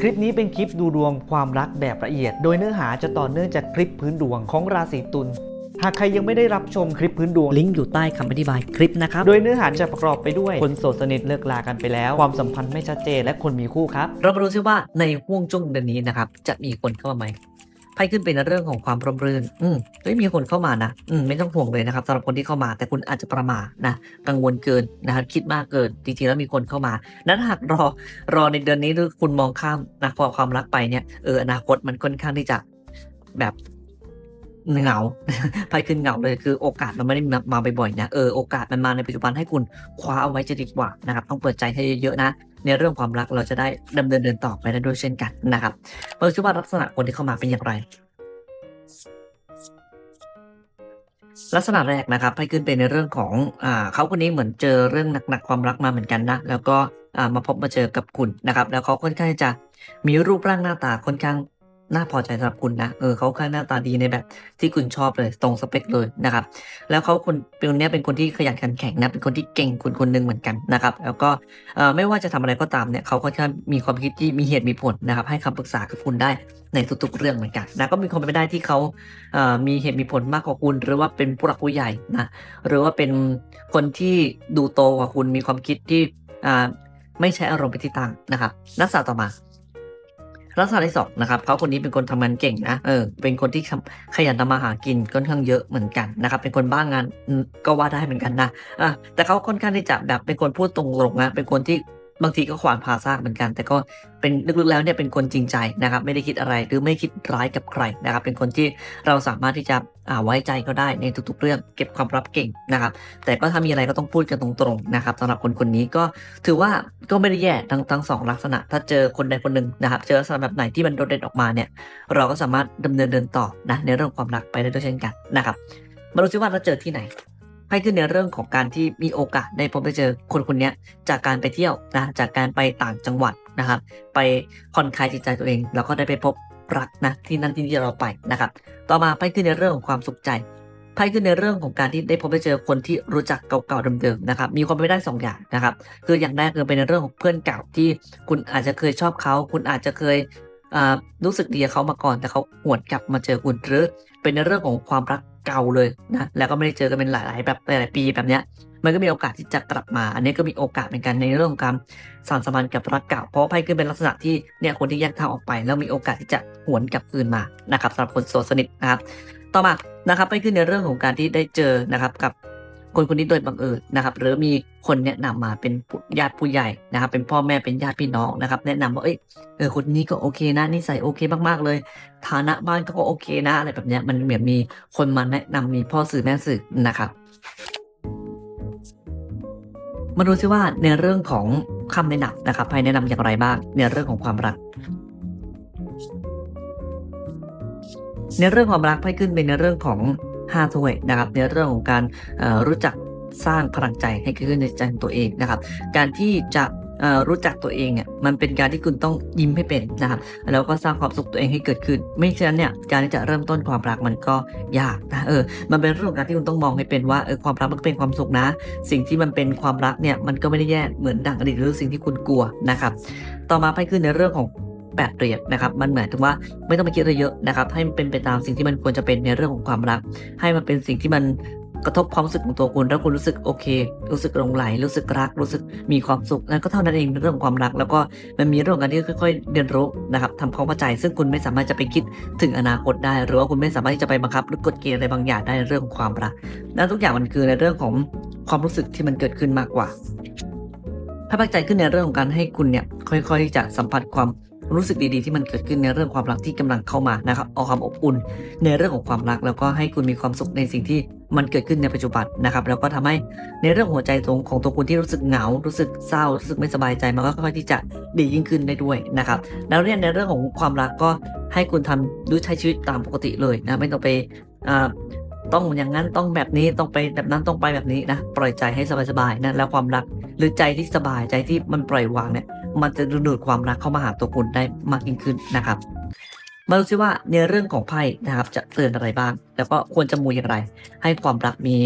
คลิปนี้เป็นคลิปดูดวงความรักแบบละเอียด โดยเนื้อหาจะต่อเนื่องจากคลิปพื้นดวงของราศีตุล หากใครยังไม่ได้รับชมคลิปพื้นดวงลิงก์อยู่ใต้คำอธิบายคลิปนะครับ โดยเนื้อหาจะประกอบไปด้วย คนโสดสนิทเลิกลากันไปแล้ว ความสัมพันธ์ไม่ชัดเจนและคนมีคู่ครับ เรามาดูซิว่าในห่วงช่วงเดือนนี้นะครับจะมีคนเข้ามาไหม ไพ่ขึ้นเป็นเรื่องของความร่มรื่น อืมเฮ้ยมีคนเข้ามานะ อืมไม่ต้องห่วงเลยนะครับสำหรับคนที่เข้ามา แต่คุณอาจจะประมาทนะ กังวลเกินนะครับคิดมากเกิน จริงๆแล้วมีคนเข้ามา นั้นหากรอ รอในเดือนนี้หรือคุณมองข้ามนะความความรักไปเนี่ย เอออนาคตมันค่อนข้างที่จะแบบ เหงาไพ่ขึ้นเหงาเลยคือโอกาสมันไม่ได้มามาบ่อยๆนะเออโอกาสมันมาในปัจจุบันให้คุณคว้าเอาไว้จะดีกว่านะครับต้องเปิดใจให้เยอะๆนะในเรื่องความรักเราจะได้ดำเนินเดินต่อไปได้ด้วยเช่นกันนะครับมาดูซิว่าลักษณะคนที่เข้ามาเป็นอย่างไร ลักษณะแรกนะครับให้ขึ้นเป็นในเรื่องของอ่าเขาคนนี้เหมือนเจอเรื่องหนักๆความรักมาเหมือนกันนะแล้วก็อ่ามาพบมาเจอกับคุณนะครับ แล้วเขาค่อนข้างจะมีรูปร่างหน้าตาค่อนข้าง น่าพอใจสำหรับคุณนะ เออเขาค่าหน้าตาดีในแบบ ที่คุณชอบเลย ตรงสเปคเลยนะครับ แล้วเขาคนเป็นคนเนี้ยเป็นคนที่ขยันขันแข็งนะ เป็นคนที่เก่งคนคนหนึ่งเหมือนกันนะครับ แล้วก็เอ่อไม่ว่าจะทำอะไรก็ตามเนี่ยเขาค่อนข้างมีความคิดที่มีเหตุมีผลนะครับ ให้คำปรึกษากับคุณได้ในทุกๆเรื่องเหมือนกันนะ ก็มีความเป็นไปได้ที่เขาเอ่อมีเหตุมีผลมากกว่าคุณ หรือว่าเป็นผู้หลักผู้ใหญ่นะ หรือว่าเป็นคนที่ดูโตกว่าคุณ มีความคิดที่อ่าไม่ใช้อารมณ์เป็นที่ตั้งนะครับลักษณะต่อมา ลักษณะที่สองนะครับเขาคนนี้เป็นคนทำงานเก่งนะเออเป็นคนที่ขยันทำมาหากินค่อนข้างเยอะเหมือนกันนะครับเป็นคนบ้างงานก็ว่าได้เหมือนกันนะอะแต่เขาค่อนข้างที่จะแบบเป็นคนพูดตรงๆนะเป็นคนที่บางทีก็ขวานพาซากเหมือนกัน แต่ก็เป็นลึกๆแล้วเนี่ยเป็นคนจริงใจนะครับ ไม่ได้คิดอะไรหรือไม่คิดร้ายกับใครนะครับ เป็นคนที่เราสามารถที่จะ ไว้ใจเขาได้ในทุกๆ เรื่องเก็บความลับเก่งนะครับ แต่ก็ถ้ามีอะไรก็ต้องพูดกันตรงๆนะครับสำหรับคนคนนี้ก็ถือว่าก็ไม่ได้แย่ทั้งทั้งสองลักษณะ ถ้าเจอคนใดคนหนึ่งนะครับ เจอลักษณะแบบไหนที่มันโดดเด่นออกมาเนี่ยเราก็สามารถดำเนินเดินต่อนะในเรื่องความรักไปได้ด้วยเช่นกันนะครับมาดูซิว่าเราเจอที่ไหนให้ขึ้นในเรื่องของการที่มีโอกาสได้พบได้เจอคนคนนี้จากการไปเที่ยวนะจากการไปต่างจังหวัดนะครับ ไปผ่อนคลายจิตใจตัวเอง แล้วก็ได้ไปพบ รักนะที่นั่นที่นี่เราไปนะครับ ต่อมาไพ่ขึ้นในเรื่องของความสุขใจไพ่ขึ้นในเรื่องของการที่ได้พบได้เจอคนที่รู้จักเก่าๆเดิมๆนะครับมีความเป็นไปได้สองอย่างนะครับ คืออย่างแรกคือเป็นในเรื่องของเพื่อนเก่าที่คุณอาจจะเคยชอบเขา คุณอาจจะเคย รู้สึกดีกับเขามาก่อน แต่เขาหวนกลับมาเจอคุณหรือเป็นในเรื่องของความรักเก่าเลยนะแล้วก็ไม่ได้เจอกันเป็นหลายๆแบบหลายๆปีแบบเนี้ยมันก็มีโอกาสที่จะกลับมา อันนี้ก็มีโอกาสเหมือนกันในเรื่องของการสานสัมพันธ์กับรักเก่า เพราะไพ่ขึ้นเป็นลักษณะที่เนี่ยคนที่แยกทางออกไป แล้วมีโอกาสที่จะหวนกลับคืนมานะครับสำหรับคนโสดสนิทนะครับ ต่อมานะครับไพ่ขึ้นในเรื่องของการที่ได้เจอนะครับกับ คนคนนี้โดยบังเอิญนะครับ หรือมีคนแนะนำมาเป็นญาติผู้ใหญ่นะครับ เป็นพ่อแม่เป็นญาติพี่น้องนะครับ แนะนำว่าเอ้ยเออคนนี้ก็โอเคนะนิสัยโอเคมากๆเลย ฐานะบ้านก็โอเคนะอะไรแบบเนี้ยมันเหมือนมีคนมาแนะนำมีพ่อสื่อแม่สื่อนะครับมาดูซิว่าในเรื่องของคำแนะนำนะครับใครแนะนำอย่างไรบ้างในเรื่องของความรัก ในเรื่องความรักไพ่ขึ้นเป็นในเรื่องของ ห้าถ้วยนะครับในเรื่องของการรู้จักสร้างพลังใจให้เกิดขึ้นในใจตัวเองนะครับ การที่จะรู้จักตัวเองเนี่ยมันเป็นการที่คุณต้องยิ้มให้เป็นนะครับแล้วก็สร้างความสุขตัวเองให้เกิดขึ้น ไม่ฉะนั้นเนี่ยการที่จะเริ่มต้นความรักมันก็ยากนะเออมันเป็นเรื่องการที่คุณต้องมองให้เป็นว่าเออความรักมันเป็นความสุขนะ สิ่งที่มันเป็นความรักเนี่ยมันก็ไม่ได้แย่เหมือนดังอดีตหรือสิ่งที่คุณกลัวนะครับต่อมาไปขึ้นในเรื่องของ แปดเหรียญนะครับมันหมายถึงว่าไม่ต้องไปคิดอะไรเยอะนะครับให้มันเป็นไปตามสิ่งที่มันควรจะเป็นในเรื่องของความรัก ให้มันเป็นสิ่งที่มันกระทบความรู้สึกของตัวคุณแล้วคุณรู้สึกโอเค รู้สึกหลงไหล รู้สึกรัก รู้สึกมีความสุขนั่นก็เท่านั้นเองในเรื่องของความรัก แล้วก็มันมีเรื่องการที่ค่อยๆ เรียนรู้นะครับทำความเข้าใจ ซึ่งคุณไม่สามารถจะไปคิดถึงอนาคตได้ หรือว่าคุณไม่สามารถที่จะไปบังคับหรือกฎเกณฑ์อะไรบางอย่างได้ในเรื่องของความรักและทุกอย่างมันคือในเรื่องของความรู้สึกที่มันเกิดขึ้นมากกว่าถ้พักใจขึ้นในเรื่องของการให้คุณเนี่ยค่อยๆจะสัมผัสความ รู้สึกดีๆที่มันเกิดขึ้นในเรื่องความรักที่กำลังเข้ามานะครับเอาความอบอุ่นในเรื่องของความรัก แล้วก็ให้คุณมีความสุขในสิ่งที่มันเกิดขึ้นในปัจจุบันนะครับแล้วก็ทำให้ในเรื่องหัวใจตรงของตัวคุณที่รู้สึกเหงา รู้สึกเศร้า รู้สึกไม่สบายใจมันก็ค่อยๆที่จะดียิ่งขึ้นได้ด้วยนะครับแล้วเนี่ยในเรื่องของความรักก็ให้คุณทำด้วยใช้ชีวิตตามปกติเลยนะไม่ต้องไปอ่าต้องอย่างนั้นต้องแบบนี้ต้องไปแบบนั้นต้องไปแบบนี้นะปล่อยใจให้สบายๆนะแล้วความรักหรือใจที่สบายใจที่มันปล่อยวางเนี่ย มันจะดึงดูดความรักเข้ามาหาตัวคุณได้มากยิ่งขึ้นนะครับ มาดูซิว่าในเรื่องของไพ่นะครับ จะเตือนอะไรบ้าง แล้วก็ควรจะมูอย่างไร ให้ความรักมี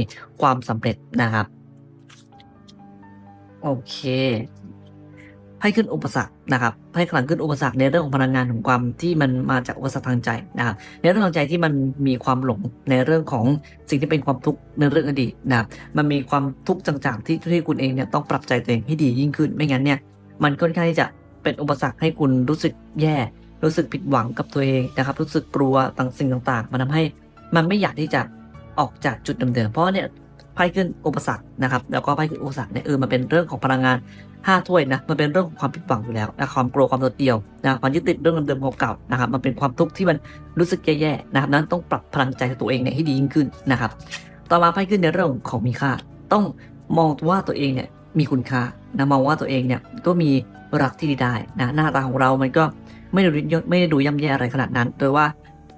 ความสำเร็จนะครับ โอเคไพ่ขึ้นอุปสรรคนะครับไพ่ขลังขึ้นอุปสรรคในเรื่องของพลังงานของความที่มันมาจากอุปสรรคทางใจนะครับในเรื่องทางใจที่มันมีความหลงในเรื่องของสิ่งที่เป็นความทุกข์ในเรื่องอดีตนะครับมันมีความทุกข์ต่างๆที่ที่คุณเองเนี่ยต้องปรับใจตัวเองให้ดียิ่งขึ้น ไม่งั้นเนี่ย มันค่อนข้างที่จะเป็นอุปสรรคให้คุณรู้สึกแย่ รู้สึกผิดหวังกับตัวเองนะครับ รู้สึกกลัวต่างสิ่งต่างๆ มันทำให้ มันไม่อยากที่จะออกจากจุดเดิมๆ เพราะเนี่ยไพ่ขึ้นอุปสรรคนะครับ แล้วก็ไพ่ขึ้นอุปสรรคเนี่ยเออมันเป็นเรื่องของพลังงานห้าถ้วยนะ มันเป็นเรื่องของความผิดหวังอยู่แล้วนะความกลัวความโดดเดี่ยวนะความยึดติดเรื่องเดิมๆเก่าๆนะครับ มันเป็นความทุกข์ที่มันรู้สึกแย่ๆนะครับ นั้นต้องปรับพลังใจตัวเองเนี่ยให้ดียิ่งขึ้นนะครับ ต่อมาไพ่ขึ้นในเรื่องของมีค่า ต้องมองว่าตัวเองเนี่ยมีคุณค่า นะมองว่าตัวเองเนี่ยก็มีรักที่ดีได้นะหน้าตาของเรามันก็ไม่ได้ดูยไม่ได้ดูย่ำแย่อะไรขนาดนั้น โดยว่า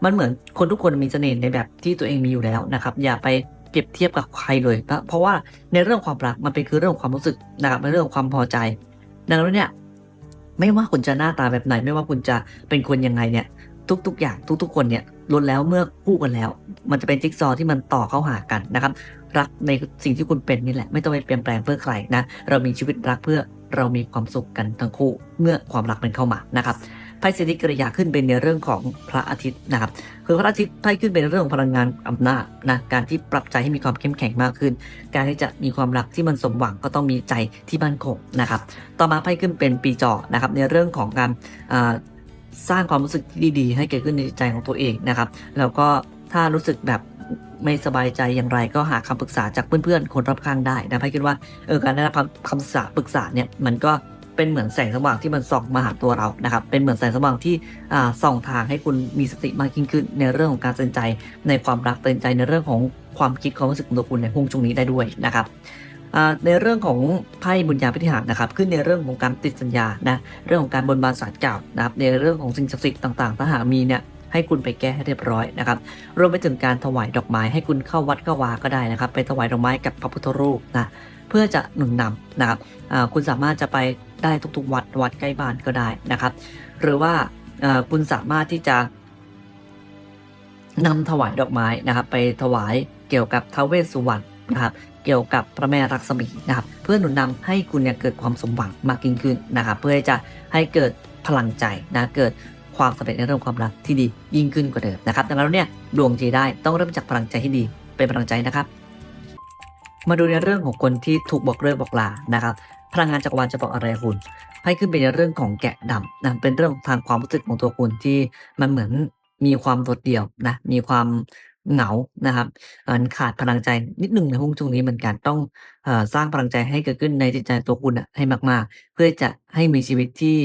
มันเหมือนคนทุกคนมีเสน่ห์ในแบบที่ตัวเองมีอยู่แล้วนะครับอย่าไปเปรียบเทียบกับใครเลย เพราะว่าในเรื่องความรักมันเป็นคือเรื่องของความรู้สึกนะครับเป็นเรื่องของความพอใจ ดังนั้นเนี่ยไม่ว่าคุณจะหน้าตาแบบไหน ไม่ว่าคุณจะเป็นคนยังไงเนี่ยทุก ๆ อย่างทุก ๆ คนเนี่ยล้วนแล้วเมื่อคู่กันแล้ว มันจะเป็นจิ๊กซอว์ที่มันต่อเข้าหากันนะครับ รักในสิ่งที่คุณเป็นนี่แหละ ไม่ต้องไปเปลี่ยนแปลงเพื่อใครนะ เรามีชีวิตรักเพื่อเรามีความสุขกันทั้งคู่เมื่อความรักมันเข้ามานะครับไพ่สิทธิกริยาขึ้นเป็นในเรื่องของพระอาทิตย์นะครับคือพระอาทิตย์ไพ่ขึ้นเป็นเรื่องของพลังงานอำนาจนะการที่ปรับใจให้มีความเข้มแข็งมากขึ้น การที่จะมีความรักที่มันสมหวังก็ต้องมีใจที่มั่นคงนะครับ ต่อมาไพ่ขึ้นเป็นปีจอนะครับ ในเรื่องของการสร้างความรู้สึกที่ดี ๆ ให้เกิดขึ้นในใจของตัวเองนะครับ แล้วก็ถ้ารู้สึกแบบ ไม่สบายใจอย่างไรก็หาคำปรึกษาจากเพื่อนๆ คนรอบข้างได้นะไพ่คิดว่าเออการได้รับคำคำปรึกษาปรึกษาเนี่ยมันก็เป็นเหมือนแสงสว่างที่มันส่องมาหาตัวเรานะครับ เป็นเหมือนแสงสว่างที่ส่องทางให้คุณมีสติมากยิ่งขึ้น ในเรื่องของการตัดสินใจ ในความรักตัดสินใจในเรื่องของความคิดความรู้สึกของตัวคุณในห่วงช่วงนี้ได้ด้วยนะครับในเรื่องของไพ่บุญญาพิธิหารนะครับ ขึ้นในเรื่องของการติดสัญญานะเรื่องของการบนบานสารกล่าวนะครับในเรื่องของสิ่งศักดิ์สิทธิ์ต่างๆ ถ้าหากมีเนี่ย ให้คุณไปแก้ให้เรียบร้อยนะครับรวมไปถึงการถวายดอกไม้ให้คุณเข้าวัดเข้าวาก็ได้นะครับ ไปถวายดอกไม้กับพระพุทธรูปนะเพื่อจะหนุนนำนะครับคุณสามารถจะไปได้ทุกๆวัดวัดใกล้บ้านก็ได้นะครับ หรือว่าคุณสามารถที่จะนำถวายดอกไม้นะครับ ไปถวายเกี่ยวกับท้าวเวสสุวรรณนะครับเกี่ยวกับพระแม่รักษมีนะครับเพื่อหนุนนำให้คุณเนี่ยเกิดความสมหวังมากยิ่งขึ้นนะครับเพื่อจะให้เกิดพลังใจนะเกิด ความสำเร็จในเรื่องความรักที่ดียิ่งขึ้นกว่าเดิมนะครับดังนั้นเนี่ยดวงจีได้ต้องเริ่มจากพลังใจที่ดีเป็นพลังใจนะครับ มาดูในเรื่องของคนที่ถูกบอกเลิกบอกลานะครับพลังงานจักรวาลจะบอกอะไรคุณไพ่ขึ้นเป็นในเรื่องของแกะดำนะเป็นเรื่องทางความรู้สึกของตัวคุณที่มันเหมือนมีความโดดเดี่ยวนะมีความเหงานะครับเอ่อขาดพลังใจนิดหนึ่งในห้องช่วงนี้เหมือนกันต้องอสร้างพลังใจให้เกิดขึ้นในจิตใจตัวคุณอะให้มาก ๆ เพื่อจะให้มีชีวิตที่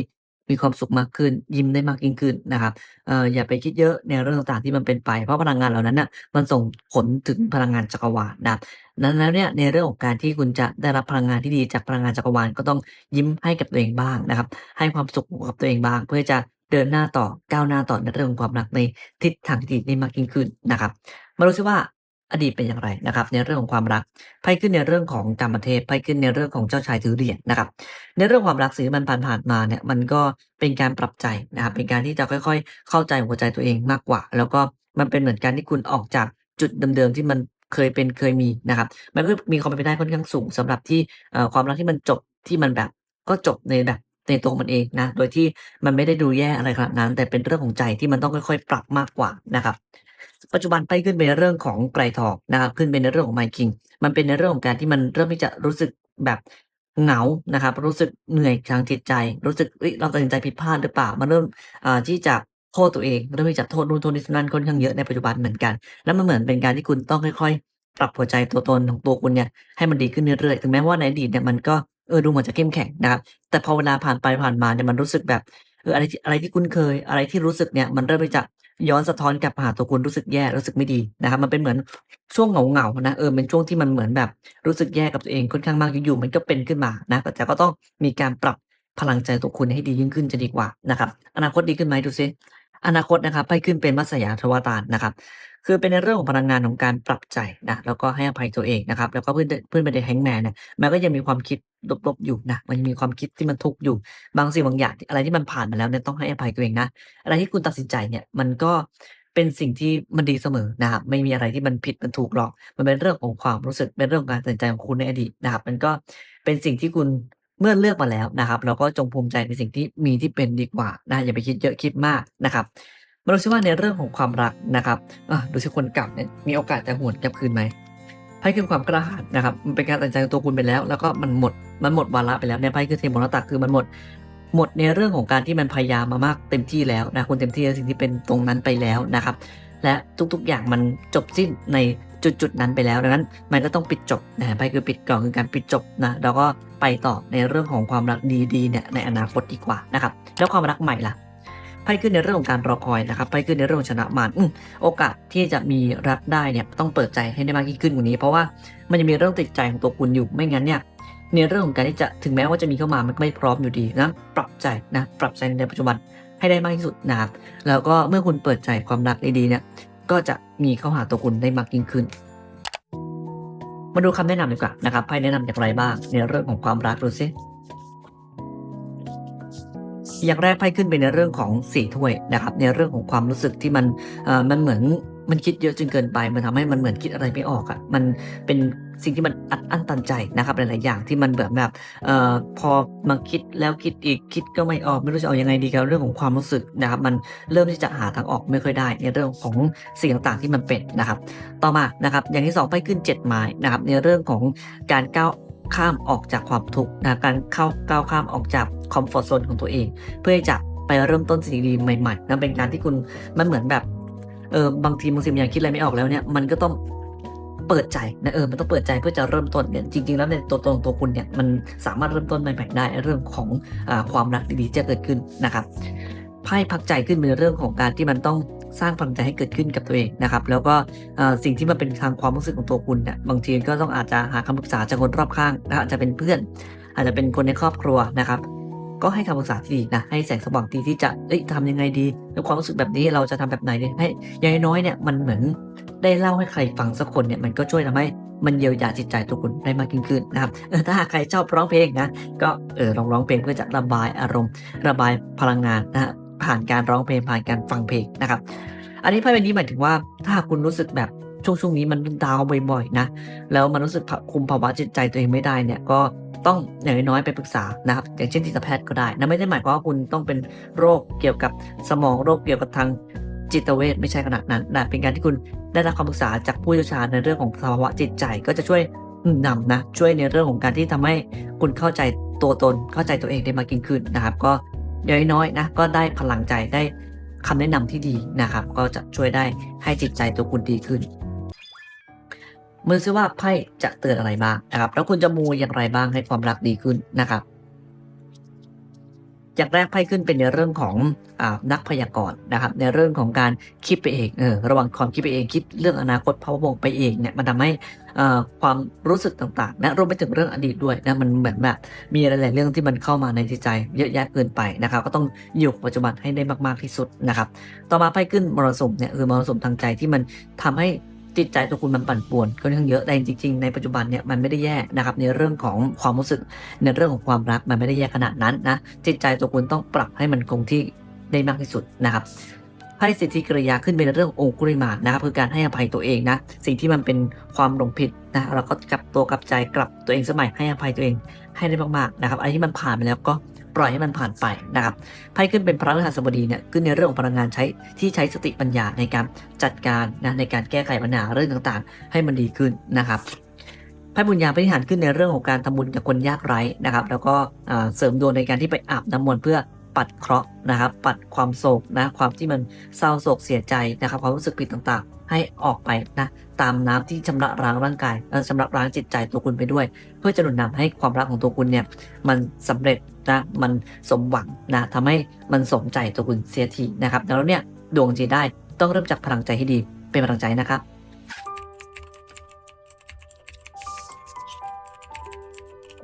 มีความสุขมากขึ้น ยิ้มได้มากยิ่งขึ้นนะครับเอ่ออย่าไปคิดเยอะในเรื่องต่างๆที่มันเป็นไป เพราะพลังงานเหล่านั้นน่ะมันส่งผลถึงพลังงานจักรวาลนะครับนั้นแล้วเนี่ยในเรื่องของการที่คุณจะได้รับพลังงานที่ดีจากพลังงานจักรวาลก็ต้องยิ้มให้กับตัวเองบ้างนะครับ ให้ความสุขกับตัวเองบ้าง เพื่อจะเดินหน้าต่อก้าวหน้าต่อในเรื่องของความรักในทิศทางที่ดีได้มากยิ่งขึ้นนะครับ มาดูซิว่า อดีตเป็นอย่างไรนะครับ ในเรื่องของความรักไพ่ขึ้นในเรื่องของกรรมเทพไพ่ขึ้นในเรื่องของเจ้าชายถือเหรียญนะครับ ในเรื่องความรักสิ่งมันผ่านผ่านมาเนี่ยมันก็เป็นการปรับใจนะครับ เป็นการที่จะค่อย ๆ เข้าใจหัวใจตัวเองมากกว่า แล้วก็มันเป็นเหมือนการที่คุณออกจากจุดเดิมๆที่มันเคยเป็นเคยมีนะครับ มันก็มีความเป็นไปได้ค่อนข้างสูงสำหรับที่ความรักที่มันจบที่มันแบบก็จบในแบบในตัวมันเองนะ โดยที่มันไม่ได้ดูแย่อะไรขนาดนั้น แต่เป็นเรื่องของใจที่มันต้องค่อย ๆ ปรับมากกว่านะครับ ปัจจุบันไปขึ้นเป็นในเรื่องของไกรทองนะครับขึ้นเป็นในเรื่องของไมคิง มันเป็นในเรื่องของการที่มันเริ่มที่จะรู้สึกแบบเหงานะครับ รู้สึกเหนื่อยทางจิตใจ รู้สึกเอ้ยเราตัดสินใจผิดพลาดหรือเปล่ามันเริ่มอ่าที่จะโทษตัวเองเริ่มที่จะโทษนู่นโทษนี่นั่นค่อนข้างเยอะในปัจจุบันเหมือนกัน แล้วมันเหมือนเป็นการที่คุณต้องค่อย ๆ ปรับหัวใจตัวตนของตัวคุณเนี่ยให้มันดีขึ้นเรื่อยๆถึงแม้ว่าในอดีตเนี่ยมันก็เออดูเหมือนจะเข้มแข็งนะครับแต่พอเวลาผ่านไปผ่านมาเนี่ยมันรู้สึกแบบ เอออะไรที่อะไรที่คุ้นเคย อะไรที่รู้สึกเนี่ยมันเริ่มที่จะย้อนสะท้อนกลับมาหาตัวคุณรู้สึกแย่รู้สึกไม่ดีนะครับมันเป็นเหมือนช่วงเหงาเหงานะเออเป็นช่วงที่มันเหมือนแบบรู้สึกแย่กับตัวเองค่อนข้างมากอยู่ๆมันก็เป็นขึ้นมานะแต่ก็ต้องมีการปรับพลังใจตัวคุณให้ดียิ่งขึ้นจะดีกว่านะครับอนาคตดีขึ้นไหมดูซิ อนาคตนะครับไพ่ขึ้นเป็นมัสยาทวตารนะครับ คือเป็นในเรื่องของพลังงานของการปรับใจนะแล้วก็ให้อภัยตัวเองนะครับ แล้วก็เพื่อนเพื่อนไปในแฮงแมนเนี่ยมันก็ยังมีความคิดลบๆอยู่นะมันยังมีความคิดที่มันทุกข์อยู่บางสิ่งบางอย่างอะไรที่มันผ่านมาแล้วเนี่ยต้องให้อภัยตัวเองนะอะไรที่คุณตัดสินใจเนี่ยมันก็เป็นสิ่งที่มันดีเสมอนะครับไม่มีอะไรที่มันผิดมันถูกหรอก มันเป็นเรื่องของความรู้สึกเป็นเรื่องของการตัดสินใจของคุณในอดีตนะครับ มันก็เป็นสิ่งที่คุณ เมื่อเลือกมาแล้วนะครับ เราก็จงภูมิใจในสิ่งที่มีที่เป็นดีกว่านะอย่าไปคิดเยอะคิดมากนะครับมาดูซิว่าในเรื่องของความรักนะครับดูซิคนเก่าเนี่ยมีโอกาสจะหวนกลับคืนไหมไพ่คือความกล้าหาญนะครับ มันเป็นการตัดใจของตัวคุณไปแล้ว แล้วก็มันหมด มันหมดวาระไปแล้วในไพ่คือเทมโบลตักคือมันหมด หมดในเรื่องของการที่มันพยายามมามากเต็มที่แล้วนะคุณเต็มที่ในสิ่งที่เป็นตรงนั้นไปแล้วนะครับ และทุกๆอย่างมันจบสิ้นใน จุดๆนั้นไปแล้วดังนั้นมันก็ต้องปิดจบนะไปคือปิดกล่องคือการปิดจบนะแล้วก็ไปต่อในเรื่องของความรักดีๆเนี่ยในอนาคตดีกว่านะครับแล้วความรักใหม่ล่ะไพ่ขึ้นในเรื่องของการรอคอยนะครับไพ่ขึ้นในเรื่องของชนะมารอืมโอกาสที่จะมีรักได้เนี่ยต้องเปิดใจให้ได้มากยิ่งขึ้นกว่านี้ เพราะว่ามันจะมีเรื่องติดใจของตัวคุณอยู่ไม่งั้นเนี่ยในเรื่องของการที่จะถึงแม้ว่าจะมีเข้ามามันก็ไม่พร้อมอยู่ดีนะปรับใจนะปรับใจในปัจจุบันให้ได้มากที่สุดนะครับแล้วก็เมื่อคุณเปิดใจความรักดีๆเนี่ย ก็จะมีเข้าหาตัวคุณได้มากยิ่งขึ้น มาดูคำแนะนำดีกว่านะครับไพ่แนะนำอย่างไรบ้างในเรื่องของความรักดูซิอย่างแรกไพ่ขึ้นไปในเรื่องของสี่ถ้วยนะครับ ในเรื่องของความรู้สึกที่มันมันเหมือน มันคิดเยอะจนเกินไป มันทำให้มันเหมือนคิดอะไรไม่ออกอะ่ะ มันเป็นสิ่งที่มันอัดอั้นตันใจนะครับหลาย ๆ อย่างที่มันแบบแบบเอ่อพอมาคิดแล้วคิดอีกคิดก็ไม่ออกไม่รู้จะเอายังไงดีกับเรื่องของความรู้สึกนะครับมันเริ่มที่จะหาทางออกไม่ค่อยได้ในเรื่องของสิ่งต่าง ๆ ที่มันเป็นนะครับ ต่อมานะครับอย่างที่สองไปขึ้น 7 ไม้นะครับในเรื่องของการก้าวข้ามออกจากความทุกข์นะการเข้าก้าวข้ามออกจากคอมฟอร์ทโซนของตัวเอง เพื่อจะไปเริ่มต้นสิ่งดีใหม่ๆนะเป็นการที่คุณมันเหมือนแบบ เออบางทีบางสิ่งอย่างคิดอะไรไม่ออกแล้วเนี่ยมันก็ต้องเปิดใจนะเออมันต้องเปิดใจเพื่อจะเริ่มต้นเนี่ยจริง ๆ แล้วในตัวตนของตัวคุณเนี่ยมันสามารถเริ่มต้นใหม่ๆได้เรื่องของอความรักดีๆจะเกิดขึ้นนะครับไพ่พักใจขึ้นเป็นเรื่องของการที่มันต้องสร้างพลังใจให้เกิดขึ้นกับตัวเองนะครับ แล้วก็สิ่งที่มันเป็นทางความรู้สึกของตัวคุณเนี่ยบางทีก็ต้องอาจจะหาคำปรึกษาจากคนรอบข้างนะอาจจะเป็นเพื่อน อาจจะเป็นคนในครอบครัวนะครับ ก็ให้คำปรึกษาที่ดีนะให้แสงสว่างที่ที่จะเอ้ยทำยังไงดีในความรู้สึกแบบนี้เราจะทำแบบไหนดีให้อย่างน้อยเนี่ยมันเหมือนได้เล่าให้ใครฟังสักคนเนี่ยมันก็ช่วยทำให้มันเยียวยาจิตใจตัวคุณได้มากยิ่งขึ้นนะครับเออถ้าหากใครชอบร้องเพลงนะก็เออลองร้องเพลงเพื่อจะระบายอารมณ์ ระบายพลังงานนะฮะผ่านการร้องเพลงผ่านการฟังเพลงนะครับ อันนี้ไพ่ใบนี้หมายถึงว่าถ้าคุณรู้สึกแบบช่วงช่วงนี้มันดาวบ่อยๆนะแล้วมันรู้สึกคุมภาวะจิตใจตัวเองไม่ได้เนี่ยก็ ต้องอย่างน้อยๆไปปรึกษานะครับ อย่างเช่นจิตแพทย์ก็ได้นะไม่ได้หมายความว่าคุณต้องเป็นโรคเกี่ยวกับสมองโรคเกี่ยวกับทางจิตเวชไม่ใช่ขนาดนั้นนะเป็นการที่คุณได้รับคำปรึกษาจากผู้เชี่ยวชาญในเรื่องของสภาวะจิตใจก็จะช่วยนำนะช่วยในเรื่องของการที่ทำให้คุณเข้าใจตัวตนเข้าใจตัวเองได้มากยิ่งขึ้นนะครับ ก็อย่างน้อยๆนะก็ได้พลังใจได้คำแนะนำที่ดีนะครับ ก็จะช่วยได้ให้จิตใจตัวคุณดีขึ้น มือซิว่าไพ่จะเตือนอะไรบ้างนะครับ แล้วคุณจะมูอย่างไรบ้างให้ความรักดีขึ้นนะครับอย่างแรกไพ่ขึ้นเป็นในเรื่องของอนักพยากรณ์นะครับ ในเรื่องของการคิดไปเองเออระหว่างความคิดไปเองคิดเรื่องอนาคตพะวงไปเองเนี่ยมันทำให้ความรู้สึกต่างๆนะรวมไปถึงเรื่องอดีตด้วยนะมันเหมือนแบบมีหลายๆเรื่องที่มันเข้ามาในจิตใจเยอะแยะเกินไปนะครับ ก็ต้องอยู่ปัจจุบันให้ได้มากๆที่สุดนะครับ ต่อมาไพ่ขึ้นมรสุมเนี่ยคือมรสุมทางใจที่มันทำให้ จิตใจตัวคุณมันปั่นป่วนค่อนข้างเยอะแต่จริงๆในปัจจุบันเนี่ยมันไม่ได้แย่นะครับในเรื่องของความรู้สึกในเรื่องของความรักมันไม่ได้แย่ขนาดนั้นนะจิตใจตัวคุณต้องปรับให้มันคงที่ได้มากที่สุดนะครับไพ่สิทธิกริยาขึ้นเป็นเรื่ององคุริมานะครับคือการให้อภัยตัวเองนะสิ่งที่มันเป็นความหลงผิดนะเราก็กลับตัวกลับใจกลับตัวเองสมัยให้อภัยตัวเองให้ได้มากๆนะครับอะไรที่มันผ่านไปแล้วก็ ล่อยให้มันผ่านไปนะครับไพ่ขึ้นเป็นพระฤหัสบดีเนี่ยขึ้นในเรื่องของพลังงานใช้ที่ใช้สติปัญญาในการจัดการนะในการแก้ไขปัญหาเรื่องต่างๆ ให้มันดีขึ้นนะครับไพ่บุญญาปฏิหารขึ้นในเรื่องของการทำบุญกับคนยากไร้นะครับ แล้วก็เสริมดวงในการที่ไปอาบน้ำมนต์เพื่อปัดเคราะห์นะครับปัดความโศกนะความที่มันเศร้าโศกเสียใจนะครับ ความรู้สึกผิดต่างๆ ให้ออกไปนะตามน้ำที่ชำระล้างร่างกายและชำระล้างจิตใจตัวคุณไปด้วย เพื่อจะหนุนนำให้ความรักของตัวคุณเนี่ยมันสำเร็จ นะมันสมหวังนะทำให้มันสมใจตัวคุณเสียทีนะครับแล้วเนี่ยดวงจีได้ต้องเริ่มจากพลังใจให้ดีเป็นพลังใจนะครับ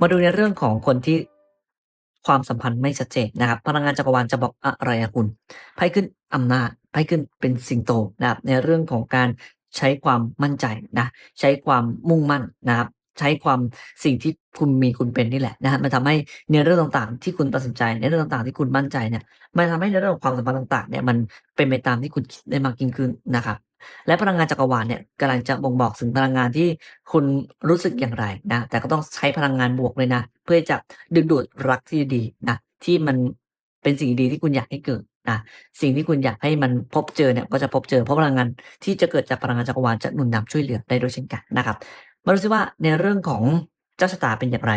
มาดูในเรื่องของคนที่ความสัมพันธ์ไม่ชัดเจนนะครับ พลังงานจักรวาลจะบอกอะไรคุณไพ่ขึ้นอำนาจไพ่ขึ้นเป็นสิงโตนะครับในเรื่องของการใช้ความมั่นใจนะ ใช้ความมุ่งมั่นนะครับ ใช้ความสิ่งที่คุณมีคุณเป็นนี่แหละนะฮะมันทำให้ในเรื่องต่างๆ ที่คุณตัดสินใจในเรื่องต่างๆ ที่คุณมั่นใจเนี่ยมันทำให้ในเรื่องของความสัมพันธ์ต่างๆเนี่ยมันเป็นไปตามที่คุณคิดได้มากยิ่งขึ้นนะครับและพลังงานจักรวาลเนี่ยกำลังจะบ่งบอกถึงพลังงานที่คุณรู้สึกอย่างไรนะแต่ก็ต้องใช้พลังงานบวกเลยนะ เพื่อจะดึงดูดรักที่ดีนะที่มันเป็นสิ่งดีที่คุณอยากให้เกิดนะสิ่งที่คุณอยากให้มันพบเจอเนี่ยก็จะพบเจอเพราะพลังงานที่จะเกิดจากพลังงานจักรวาลจะหนุนนำช่วยเหลือได้ด้วยเช่นกันนะครับ มาดูซิว่าในเรื่องของเจ้าชะตาเป็นอย่างไร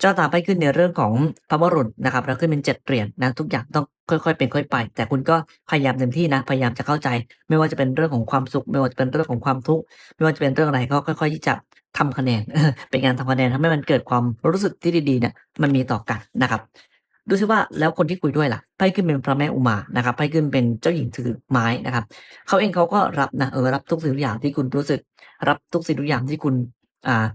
เจ้าชะตาไปขึ้นในเรื่องของพระวรุณนะครับแล้วขึ้นเป็นเจ็ดเหรียญนะทุกอย่างต้องค่อยๆ เป็นค่อยไป แต่คุณก็พยายามเต็มที่นะพยายามจะเข้าใจ ไม่ว่าจะเป็นเรื่องของความสุข ไม่ว่าจะเป็นเรื่องของความทุกข์ไม่ว่าจะเป็นเรื่องอะไรก็ค่อย ๆ ที่จะทำคะแนนเป็นการทำคะแนนทำให้มันเกิดความรู้สึกที่ดีๆเนี่ยมันมีต่อกันนะครับ ดูซิว่าแล้วคนที่คุยด้วยล่ะไพ่ขึ้นเป็นพระแม่อุมานะครับไพ่ขึ้นเป็นเจ้าหญิงถือไม้นะครับเขาเองเขาก็รับนะเออรับทุกสิ่งทุกอย่างที่คุณรู้สึก รับทุกสิ่งทุกอย่างที่คุณอ่า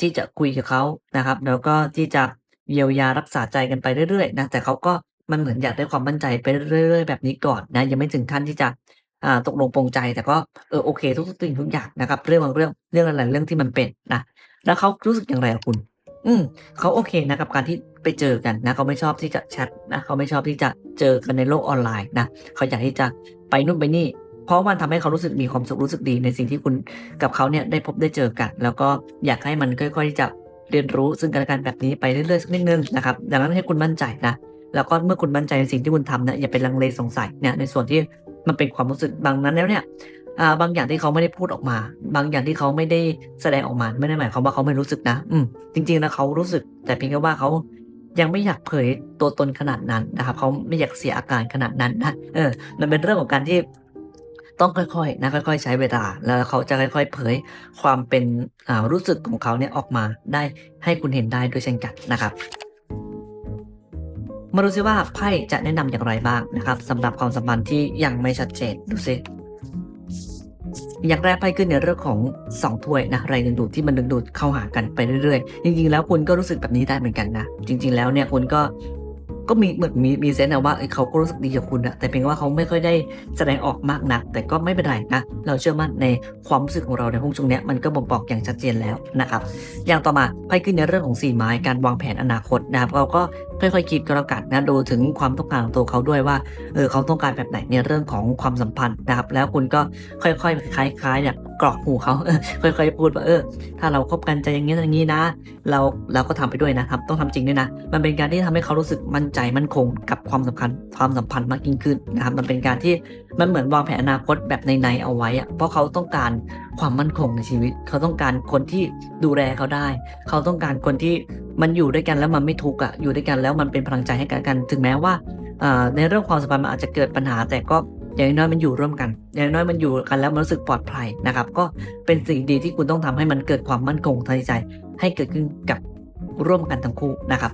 ที่จะคุยกับเขานะครับ แล้วก็ที่จะเยียวยารักษาใจกันไปเรื่อยๆนะแต่เขาก็มันเหมือนอยากได้ความมั่นใจไปเรื่อย ๆ แบบนี้ก่อนนะยังไม่ถึงขั้นที่จะอ่าตกลงปรงใจแต่ก็เออโอเค ทุกสิ่งทุกอย่างนะครับ เรื่องบางเรื่องเรื่องอะไรเรื่องที่มันเป็นนะแล้วเขารู้สึกอย่างไรกับคุณ อืมเขาโอเคนะกับการที่ไปเจอกันนะเขาไม่ชอบที่จะแชทนะเขาไม่ชอบที่จะเจอกันในโลกออนไลน์นะเขาอยากที่จะไปนู่นไปนี่ เพราะมันทำให้เขารู้สึกมีความสุขรู้สึกดีในสิ่งที่คุณกับเขาเนี่ยได้พบได้เจอกัน แล้วก็อยากให้มันค่อยๆที่จะเรียนรู้ซึ่งกันและกันแบบนี้ไปเรื่อยๆสักนิดนึงนะครับดังนั้นให้คุณมั่นใจนะแล้วก็เมื่อคุณมั่นใจในสิ่งที่คุณทำเนี่ยอย่าไปลังเลสงสัยเนี่ยในส่วนที่มันเป็นความรู้สึกบางนั้นแล้วเนี่ย บางอย่างที่เขาไม่ได้พูดออกมา บางอย่างที่เขาไม่ได้แสดงออกมา ไม่ได้หมายความว่าเขาไม่รู้สึกนะ อืม จริงๆแล้วเขารู้สึก แต่เพียงแค่ว่าเขายังไม่อยากเผยตัวตนขนาดนั้นนะครับเขาไม่อยากเสียอาการขนาดนั้นนะเออ มันเป็นเรื่องของการที่ต้องค่อยๆนะค่อย ๆ ใช้เวลา แล้วเขาจะค่อย ๆ เผยความเป็นอ่ารู้สึกของเขาเนี่ยออกมาได้ให้คุณเห็นได้ด้วยเช่นกันนะครับมาดูซิว่าไพ่จะแนะนำอย่างไรบ้างนะครับสำหรับความสัมพันธ์ที่ยังไม่ชัดเจนดูซิ อย่างแรกไพ่ขึ้นในเรื่องของสองถ้วยนะแรงดึงดูดที่มันดึงดูดเข้าหากันไปเรื่อยๆ จริงๆ แล้วคุณก็รู้สึกแบบนี้ได้เหมือนกันนะ จริง ๆ แล้วเนี่ยคุณก็ก็มีเหมือนมีมีเซนส์นะว่าเขาก็รู้สึกดีกับคุณอะแต่เพียงว่าเขาไม่ค่อยได้แสดงออกมากนัก แต่ก็ไม่เป็นไรนะเราเชื่อมั่นในความรู้สึกของเราในห้องช่วงเนี้ยมันก็บ่งบอกอย่างชัดเจนแล้วนะครับอย่างต่อมาไพ่ขึ้นในเรื่องของสี่ไม้การวางแผนอนาคตนะครับเราก็ ค่อยๆคิดก็แล้วกันนะดูถึงความต้องการของตัวเขาด้วยว่าเออเขาต้องการแบบไหนในเรื่องของความสัมพันธ์นะครับ แล้วคุณก็ค่อยๆคล้ายๆเนี่ยกรอกหูเขาค่อยๆพูดว่าเออ ถ้าเราคบกันจะอย่างนี้อย่างนี้นะ เราเราก็ทำไปด้วยนะครับต้องทำจริงด้วยนะ มันเป็นการที่ทำให้เขารู้สึกมั่นใจมั่นคงกับความสำคัญความสัมพันธ์มากยิ่งขึ้นนะครับ มันเป็นการที่มันเหมือนวางแผนอนาคตแบบในๆเอาไว้อะเพราะเขาต้องการความมั่นคงในชีวิต เขาต้องการคนที่ดูแลเขาได้ เขาต้องการคนที่มันอยู่ด้วยกันแล้วมันไม่ทุกข์อะอยู่ด้วยกันแล้วแล้วมันเป็นพลังใจให้กันกัน ถึงแม้ว่าในเรื่องความสัมพันธ์มันอาจจะเกิดปัญหา แต่ก็อย่างน้อยมันอยู่ร่วมกัน อย่างน้อยมันอยู่กันแล้วมันรู้สึกปลอดภัยนะครับ ก็เป็นสิ่งดีที่คุณต้องทำให้มันเกิดความมั่นคงทางใจ ให้เกิดขึ้นกับร่วมกันทั้งคู่นะครับ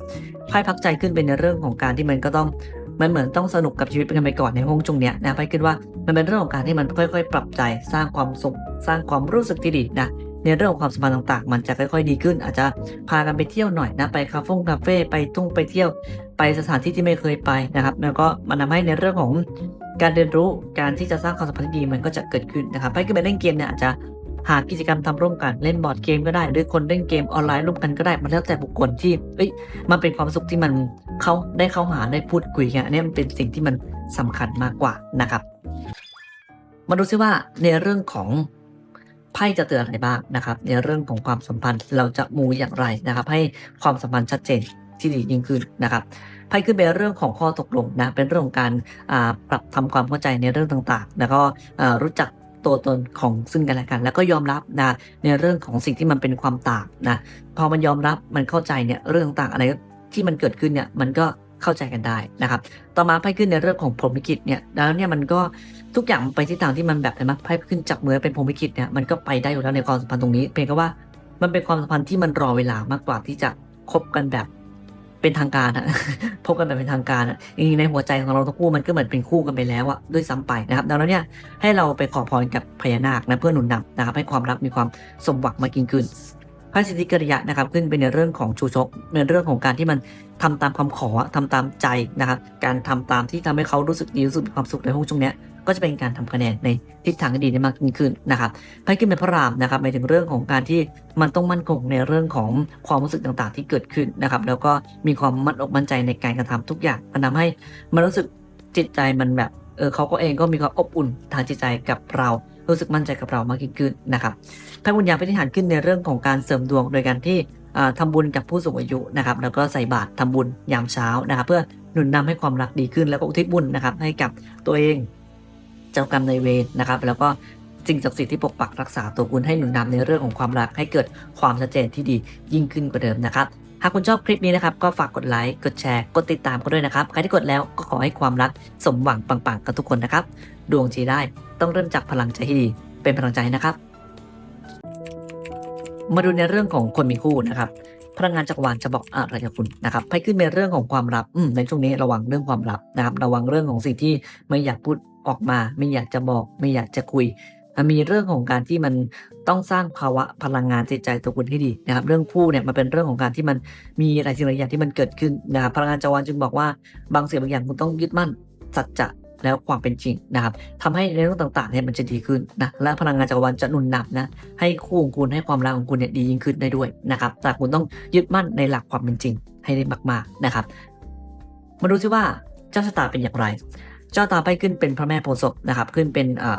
ไพ่พักใจขึ้นเป็นในเรื่องของการที่มันก็ต้องมันเหมือนต้องสนุกกับชีวิตเป็นกันไปก่อนในห้องจงเนี้ยนะไพ่ขึ้นว่ามันเป็นเรื่องของการที่มันค่อย ๆ ปรับใจสร้างความสุขสร้างความรู้สึกที่ดีนะ ในเรื่องของความสัมพันธ์ต่างๆ มันจะค่อยๆดีขึ้น อาจจะพากันไปเที่ยวหน่อยนะไปคาเฟ่คาเฟ่ไปทุ่งไปเที่ยวไปสถานที่ที่ไม่เคยไปนะครับ แล้วก็มันทาให้ในเรื่องของการเรียนรู้การที่จะสร้างความสัมพันธ์ที่ดีมันก็จะเกิดขึ้นนะครับไพ่ขึ้นไปเล่นเกมเนี่ยอาจจะหากิจกรรมทำร่วมกันเล่นบอร์ดเกมก็ได้ หรือคนเล่นเกมออนไลน์ร่วมกันก็ได้ มันแล้วแต่บุคคลที่เอ้ยมันเป็นความสุขที่มันเขาได้เข้าหาได้พูดคุยกันอันนี้มันเป็นสิ่งที่มันสำคัญมากกว่านะครับ มาดูซิว่าในเรื่องของ ไพ่จะเตือนอะไรบ้างนะครับ ในเรื่องของความสัมพันธ์เราจะมูอย่างไรนะครับ ให้ความสัมพันธ์ชัดเจนที่ดียิ่งขึ้นนะครับไพ่ขึ้นเป็นเรื่องของข้อตกลงนะเป็นเรื่องของการปรับทำความเข้าใจในเรื่องต่างๆ แล้วก็รู้จักตัวตนของซึ่งกันและกัน แล้วก็ยอมรับนะในเรื่องของสิ่งที่มันเป็นความต่างนะพอมันยอมรับมันเข้าใจเนี่ยเรื่องต่างอะไรที่มันเกิดขึ้นเนี่ยมันก็ เข้าใจกันได้นะครับ ต่อมาไพ่ขึ้นในเรื่องของพรหมลิขิตเนี่ยแล้วเนี่ยมันก็ทุกอย่างไปที่ทางที่มันแบบไหนมั้ยไพ่ขึ้นจับมือเป็นพรหมลิขิตเนี่ยมันก็ไปได้อยู่แล้วในความสัมพันธ์ตรงนี้ เพียงแค่ว่ามันเป็นความสัมพันธ์ที่มันรอเวลามากกว่าที่จะคบกันแบบเป็นทางการอะพบกันแบบเป็นทางการอะจริงๆในหัวใจของเราทั้งคู่มันก็เหมือนเป็นคู่กันไปแล้วอะด้วยซ้ำไปนะครับดังนั้นเนี่ยให้เราไปขอพรกับพญานาคนะเพื่อหนุนนำนะครับให้ความรักมีความสมหวังมากยิ่งขึ้น ระสิทธิกริยะนะครับขึ้นเป็นในเรื่องของชูชกในเรื่องของการที่มันทำตามคำขอทำตามใจนะครับการทำตามที่ทำให้เขารู้สึกดีรู้สึกมีความสุขในห้องช่วงนี้ก็จะเป็นการทำคะแนนในทิศทางที่ดีได้มากยิ่งขึ้นนะครับพ่ขึ้นเป็นพระรามนะครับหมายถึงเรื่องของการที่มันต้องมั่นคงในเรื่องของความรู้สึกต่างๆ ที่เกิดขึ้นนะครับ แล้วก็มีความมั่นอกมั่นใจในการกระทำทุกอย่างมันทำให้มันรู้สึกจิตใจมันแบบเออเขาก็เองก็มีความอบอุ่นทางจิตใจกับเรา รู้สึกมั่นใจกับเรามากยิ่งขึ้นนะครับไพ่บุญญาพิธีหารขึ้นในเรื่องของการเสริมดวงโดยการที่อ่าทำบุญกับผู้สูงอายุนะครับแล้วก็ใส่บาตรทำบุญยามเช้านะครับเพื่อหนุนนำให้ความรักดีขึ้นแล้วก็อุทิศบุญนะครับให้กับตัวเองเจ้ากรรมนายเวรนะครับ แล้วก็สิ่งศักดิ์สิทธิ์ที่ปกปักรักษาตัวคุณให้หนุนนำในเรื่องของความรักให้เกิดความชัดเจนที่ดียิ่งขึ้นกว่าเดิมนะครับ หากคุณชอบคลิปนี้นะครับ ก็ฝากกดไลค์ กดแชร์ กดติดตามกันด้วยนะครับ ใครที่กดแล้วก็ขอให้ความรักสมหวังปังๆ กันทุกคนนะครับ ดวงจีได้ต้องเริ่มจากพลังใจที่ดี เป็นพลังใจนะครับ มาดูในเรื่องของคนมีคู่นะครับ พลังงานจักรวาลจะบอกอะไรกับคุณนะครับให้ขึ้นในเรื่องของความลับในช่วงนี้ระวังเรื่องความลับนะครับ ระวังเรื่องของสิ่งที่ไม่อยากพูดออกมา ไม่อยากจะบอก ไม่อยากจะคุย มันมีเรื่องของการที่มันต้องสร้างภาวะพลังงานจิตใจตัวคุณให้ดีนะครับ เรื่องคู่เนี่ยมันเป็นเรื่องของการที่มันมีอะไรสิ่งหลายอย่างที่มันเกิดขึ้นนะครับพลังงานจักรวาลจึงบอกว่าบางสิ่งบางอย่างคุณต้องยึดมั่นสัจจะแล้วความเป็นจริงนะครับทำให้ในเรื่องต่างๆเนี่ยมันจะดีขึ้นนะและพลังงานจักรวาลจะหนุนนำนะให้คู่ของคุณให้ความรักของคุณเนี่ยดียิ่งขึ้นได้ด้วยนะครับแต่คุณต้องยึดมั่นในหลักความเป็นจริงให้ได้มากๆนะครับ มาดูซิว่าเจ้าชะตาเป็นอย่างไร เจ้าตาไปขึ้นเป็นพระแม่โพธิ์ศพนะครับขึ้นเป็นอ่า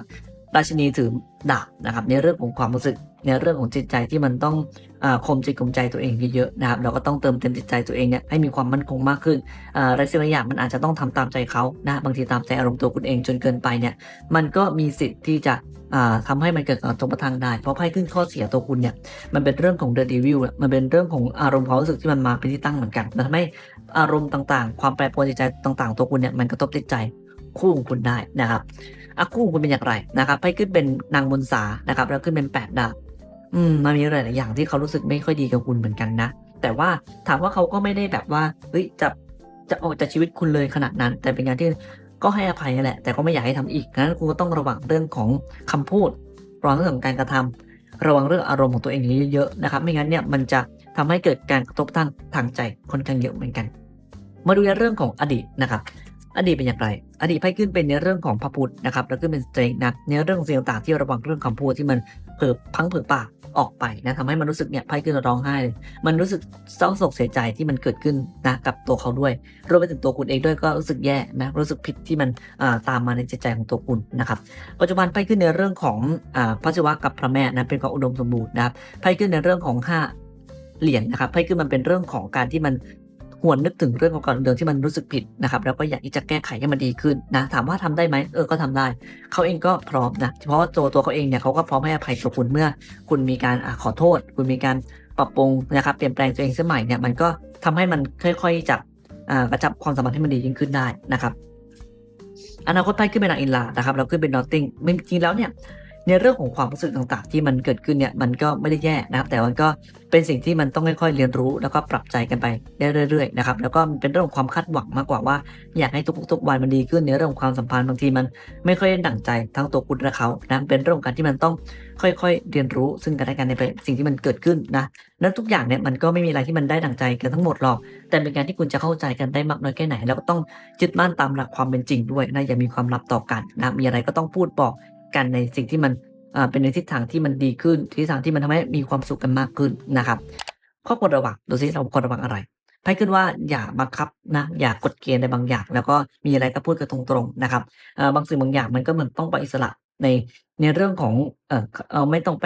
ราชินีถือดาบนะครับ ในเรื่องของความรู้สึกในเรื่องของจิตใจที่มันต้องอาข่มจิตข่มใจตัวเองเยอะๆนะครับ เราก็ต้องเติมเต็มจิตใจตัวเองเนี่ยให้มีความมั่นคงมากขึ้นอะไรสิ่งหลายอย่างมันอาจจะต้องทำตามใจเขานะบางทีตามใจอารมณ์ตัวคุณเองจนเกินไปเนี่ย มันก็มีสิทธิ์ที่จะอ่าทำให้มันเกิดการตกประทังได้ เพราะไพ่ขึ้นข้อเสียตัวคุณเนี่ย มันเป็นเรื่องของเดอะดีวิลมันเป็นเรื่องของอารมณ์ความรู้สึกที่มันมาเป็นที่ตั้งเหมือนกันมันทำให้อารมณ์ต่างๆ ความแปรปรวนจิตใจต่าง ๆ ตัวคุณเนี่ยมันกระทบจิตใจคู่ของคุณได้นะครับ อะคู่ของคุณเป็นอย่างไรนะครับให้ขึ้นเป็นนางบนสานะครับแล้วขึ้นเป็นแปดดาบอืมมันมีหลายๆอย่างที่เขารู้สึกไม่ค่อยดีกับคุณเหมือนกันนะ แต่ว่าถามว่าเขาก็ไม่ได้แบบว่าเฮ้ยจะจะออกจากชีวิตคุณเลยขนาดนั้น แต่เป็นงานที่ก็ให้อภัยแหละ แต่ก็ไม่อยากให้ทำอีกงั้นคุณก็ต้องระวังเรื่องของคำพูดระวังเรื่องของการกระทำระวังเรื่องอารมณ์ของตัวเองเยอะๆนะครับ ไม่งั้นเนี่ยมันจะทำให้เกิดการกระทบทางทางใจค่อนข้างเยอะเหมือนกัน มาดูในเรื่องของอดีตนะครับ อดีตเป็นอย่างไร อดีตไพ่ขึ้นเป็นในเรื่องของพระพุทธนะครับ แล้วขึ้นเป็นสเตรงนะในเรื่องของสิ่งต่างที่ระวังเรื่องคำพูดที่มันเผลอพังเผลอปากออกไปนะทำให้มันรู้สึกเนี่ยไพ่ขึ้นร้องไห้เลยมันรู้สึกเศร้าโศกเสียใจที่มันเกิดขึ้นนะกับตัวเขาด้วย รวมไปถึงตัวคุณเองด้วยก็รู้สึกแย่นะรู้สึกผิดที่มันอ่าตามมาในจิตใจของตัวคุณนะครับปัจจุบันไพ่ขึ้นในเรื่องของอ่าพระศิวะกับพระแม่นะเป็นความอุดมสมบูรณ์นะครับไพ่ขึ้นในเรื่องของห้าเหรียญนะครับไพ่ขึ้นมันเป็นเรื่องของการที่มัน หวนนึกถึงเรื่องของการเดิมที่มันรู้สึกผิดนะครับแล้วก็อยากที่จะแก้ไขให้มันดีขึ้นนะถามว่าทำได้ไหมเออก็ทำได้ เขาเองก็พร้อมนะเพราะตัวตัวเขาเองเนี่ยเขาก็พร้อมให้อภัยกับคุณเมื่อ คุณมีการอขอโทษ คุณมีการปรับปรุงนะครับเปลี่ยนแปลงตัวเองสมัยเนี่ยมันก็ทำให้มันค่อยๆจับกระจับความสัมพันธ์ให้มันดียิ่งขึ้นได้นะครับอนาคตไพ่ขึ้นเป็นนางอินลานะครับแล้วขึ้นเป็นนอตติงจริงๆแล้วเนี่ย ในเรื่องของความรู้สึกต่างๆ ที่มันเกิดขึ้นเนี่ยมันก็ไม่ได้แย่นะครับแต่มันก็เป็นสิ่งที่มันต้องค่อยๆเรียนรู้ แล้วก็ปรับใจกันไปได้เรื่อยๆนะครับแล้วก็เป็นเรื่องของความคาดหวังมากกว่าว่า อยากให้ทุกๆวันมันดีขึ้นในเรื่องของความสัมพันธ์บางทีมันไม่ค่อยได้ดั่งใจทั้งตัวคุณและเขานะเป็นเรื่องของการที่มันต้องค่อยๆ เรียนรู้ซึ่งกันและกันในสิ่งที่มันเกิดขึ้นนะนั้นทุกอย่างเนี่ยมันก็ไม่มีอะไรที่มันได้ดั่งใจกันทั้งหมดหรอก แต่เป็นการที่คุณจะเข้าใจกันได้มากน้อยแค่ไหน แล้วก็ต้องยึดมั่นตามหลักความเป็นจริงด้วยนะอย่ามีความลับต่อกันนะมีอะไรก็ต้องพูดบอก กันในสิ่งที่มันเป็นในทิศทางที่มันดีขึ้นทิศทางที่มันทำให้มีความสุขกันมากขึ้นนะครับข้อควรระวังดูซิเราควรระวังอะไรไพ่ขึ้นว่าอย่าบังคับนะอย่ากดเกณฑ์ในบางอย่าง แล้วก็มีอะไรก็พูดกันตรงๆนะครับบางสิ่งบางอย่างมันก็เหมือนต้องปล่อยอิสระ ในในเรื่องของเออเออไม่ต้องไป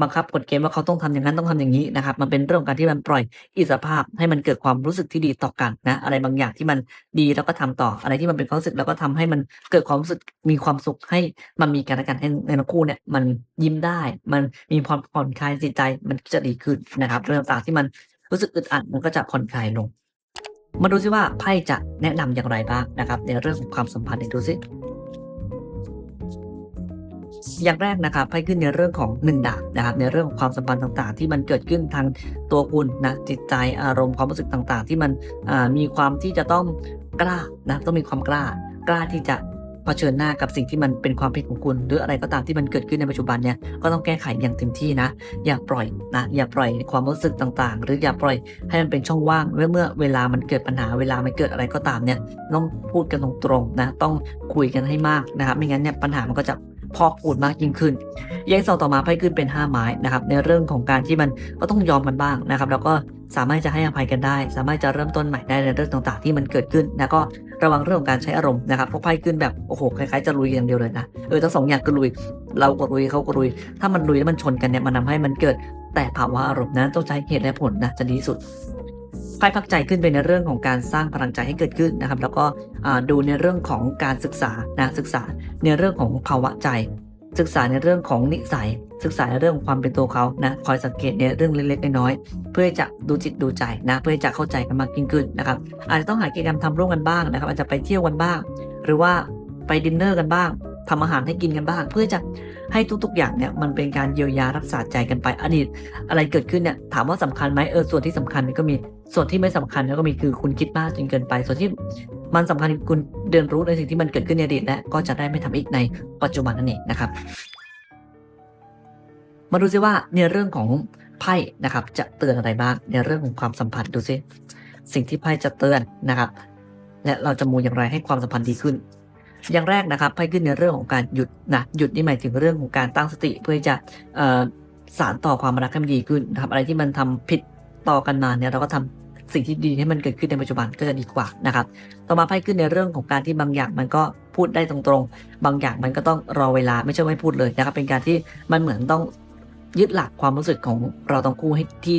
บังคับกฎเกณฑ์ว่าเขาต้องทำอย่างนั้นต้องทำอย่างนี้นะครับ มันเป็นเรื่องการที่มันปล่อยอิสรภาพให้มันเกิดความรู้สึกที่ดีต่อกันนะ อะไรบางอย่างที่มันดีแล้วก็ทำต่ออะไรที่มันเป็นความรู้สึกแล้วก็ทำให้มันเกิดความรู้สึกมีความสุขให้มันมีกันและกันให้ในทั้งคู่เนี่ยมันยิ้มได้ มันมีความผ่อนคลายจิตใจมันจะดีขึ้นนะครับเรื่องต่างๆที่มันรู้สึกอึดอัดมันก็จะผ่อนคลายลง มาดูซิว่าไพ่จะแนะนำอย่างไรบ้างนะครับ ในเรื่องของความสัมพันธ์ดูซิ อย่างแรกนะครับไพ่ขึ้นในเรื่องของหนึ่งดาบนะครับในเรื่องของความสัมพันธ์ต่างๆ ที่มันเกิดขึ้นทางตัวคุณนะจิตใจอารมณ์ความรู้สึกต่างๆ ที่มันมีความที่จะต้องกล้านะต้องมีความกล้ากล้าที่จะเผชิญหน้ากับสิ่งที่มันเป็นความผิดของคุณ หรืออะไรก็ตามที่มันเกิดขึ้นในปัจจุบันเนี่ยก็ต้องแก้ไขอย่างเต็มที่นะ อย่าปล่อยนะอย่าปล่อยความรู้สึกต่างๆ หรืออย่าปล่อยให้มันเป็นช่องว่างเมื่อเมื่อเวลามันเกิดปัญหาเวลามันเกิดอะไรก็ตามเนี่ยต้องพูดกันตรงๆนะต้องคุยกันให้มากนะครับไม่งั้นเนี่ยปัญหามันก็จะ พอกพูดมากยิ่งขึ้นแยกสองต่อมาไพ่ขึ้นเป็น 5 ไม้นะครับในเรื่องของการที่มันก็ต้องยอมกันบ้างนะครับ แล้วก็สามารถจะให้อภัยกันได้ สามารถจะเริ่มต้นใหม่ได้ในเรื่องต่างๆ ที่มันเกิดขึ้นแล้วก็ระวังเรื่องของการใช้อารมณ์นะครับเพราะไพ่ขึ้นแบบโอ้โหคล้ายๆจะลุยอย่างเดียวเลยนะเออทั้งสองอย่างก็ลุย เราก็ลุยเขาก็ลุย ถ้ามันลุยแล้วมันชนกันเนี่ยมันทำให้มันเกิดแต่ภาวะอารมณ์นั้นต้องใช้เหตุและผลนะจะดีสุด ไพ่พักใจขึ้นเป็นในเรื่องของการสร้างพลังใจให้เกิดขึ้นนะครับ แล้วก็ดูในเรื่องของการศึกษานะศึกษาในเรื่องของภาวะใจ ศึกษาในเรื่องของนิสัย ศึกษาในเรื่องของความเป็นตัวเขานะคอยสังเกตในเรื่องเล็กๆน้อยๆเพื่อจะดูจิตดูใจนะ เพื่อจะเข้าใจกันมากยิ่งขึ้นนะครับ อาจจะต้องหากิจกรรมทำร่วมกันบ้างนะครับ อาจจะไปเที่ยวกันบ้าง หรือว่าไปดินเนอร์กันบ้าง ทำอาหารให้กินกันบ้าง เพื่อจะให้ทุกๆ อย่างเนี่ยมันเป็นการเยียวยารักษาใจกันไปอดีตอะไรเกิดขึ้นเนี่ยถามว่าสำคัญไหมเออส่วนที่สำคัญก็มีส่วนที่ไม่สำคัญแล้วก็มีคือคุณคิดมากจนเกินไป ส่วนที่มันสำคัญคุณเรียนรู้ในสิ่งที่มันเกิดขึ้นในอดีตและก็จะได้ไม่ทำอีกในปัจจุบันนั่นเองนะครับ มาดูซิว่าในเรื่องของไพ่นะครับจะเตือนอะไรบ้างในเรื่องของความสัมพันธ์ดูซิสิ่งที่ไพ่จะเตือนนะครับ และเราจะมูอย่างไรให้ความสัมพันธ์ดีขึ้น อย่างแรกนะครับไพ่ขึ้นในเรื่องของการหยุดนะหยุดนี่หมายถึงเรื่องของการตั้งสติเพื่อจะออสารต่อความรักให้มันดีขึ้นนะครับอะไรที่มันทำผิดต่อกันมาเนี่ยเราก็ทำสิ่งที่ดีให้มันเกิดขึ้นในปัจจุบันก็จะดีกว่านะครับ ต่อมาไพ่ขึ้นในเรื่องของการที่บางอย่างมันก็พูดได้ตรงๆ บางอย่างมันก็ต้องรอเวลาไม่ใช่ไม่พูดเลยนะครับ เป็นการที่มันเหมือนต้องยึดหลักความรู้สึกของเราต้องคู่ให้ที่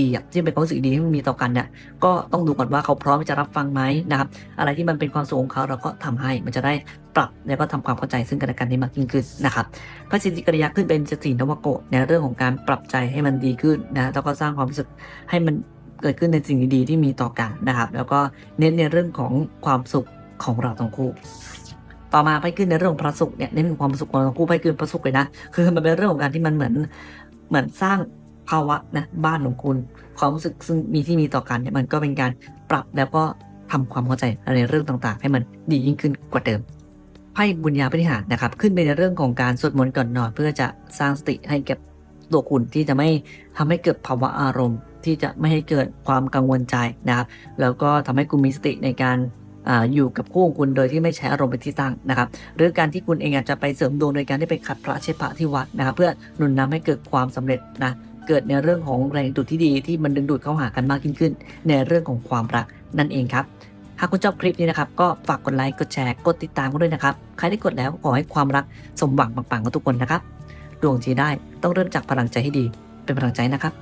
ดีๆที่เป็นความรู้สึกดีที่มันมีต่อกันเนี่ยก็ต้องดูก่อนว่าเขาพร้อมที่จะรับฟังไหมนะครับอะไรที่มันเป็นความสุขของเขาเราก็ทำให้มันจะได้ปรับแล้วก็ทำความเข้าใจซึ่งกันและกันได้มากยิ่งขึ้นนะครับพระสิทธิกริยาขึ้นเป็นสตินวโกะในเรื่องของการปรับใจให้มันดีขึ้นนะแล้วก็สร้างความรู้สึกให้มันเกิดขึ้นในสิ่งดีๆที่มีต่อกันนะครับ แล้วก็เน้นในเรื่องของความสุขของเราทั้งคู่ต่อมาไปขึ้นในเรื่องของพระสุขเนี่ยเน้นความสุขของเราทั้งคู่ไปขึ้นพระสุขเลยนะ คือมันเป็นเรื่องของการที่มันเหมือนเหมือนสร้าง ภาวะนะบ้านของคุณความรู้สึกซึ่งมีที่มีต่อกันเนี่ยมันก็เป็นการปรับแล้วก็ทำความเข้าใจในเรื่องต่างๆ ให้มันดียิ่งขึ้นกว่าเดิมไพ่บุญญาปฏิหารนะครับขึ้นไปในเรื่องของการสวดมนต์ก่อนนอนเพื่อจะสร้างสติให้กับตัวคุณที่จะไม่ทำให้เกิดภาวะอารมณ์ ที่จะไม่ให้เกิดความกังวลใจนะครับแล้วก็ทำให้คุณมีสติในการอยู่กับคู่ของคุณโดยที่ไม่ใช้อารมณ์เป็นที่ตั้งนะครับหรือการที่คุณเองอาจจะไปเสริมดวงโดยการที่ไปขัดพระเชษฐะที่วัดนะครับเพื่อหนุนนำให้เกิดความสำเร็จนะ เกิดในเรื่องของแรงดูดที่ดีที่มันดึงดูดเข้าหากันมากยิ่งขึ้น ในเรื่องของความรักนั่นเองครับ หากคุณชอบคลิปนี้นะครับ ก็ฝากกดไลค์ กดแชร์ กดติดตามกันด้วยนะครับ ใครที่กดแล้วขอให้ความรักสมหวังปังๆกับทุกคนนะครับ ดวงจีได้ต้องเริ่มจากพลังใจให้ดี เป็นพลังใจนะครับ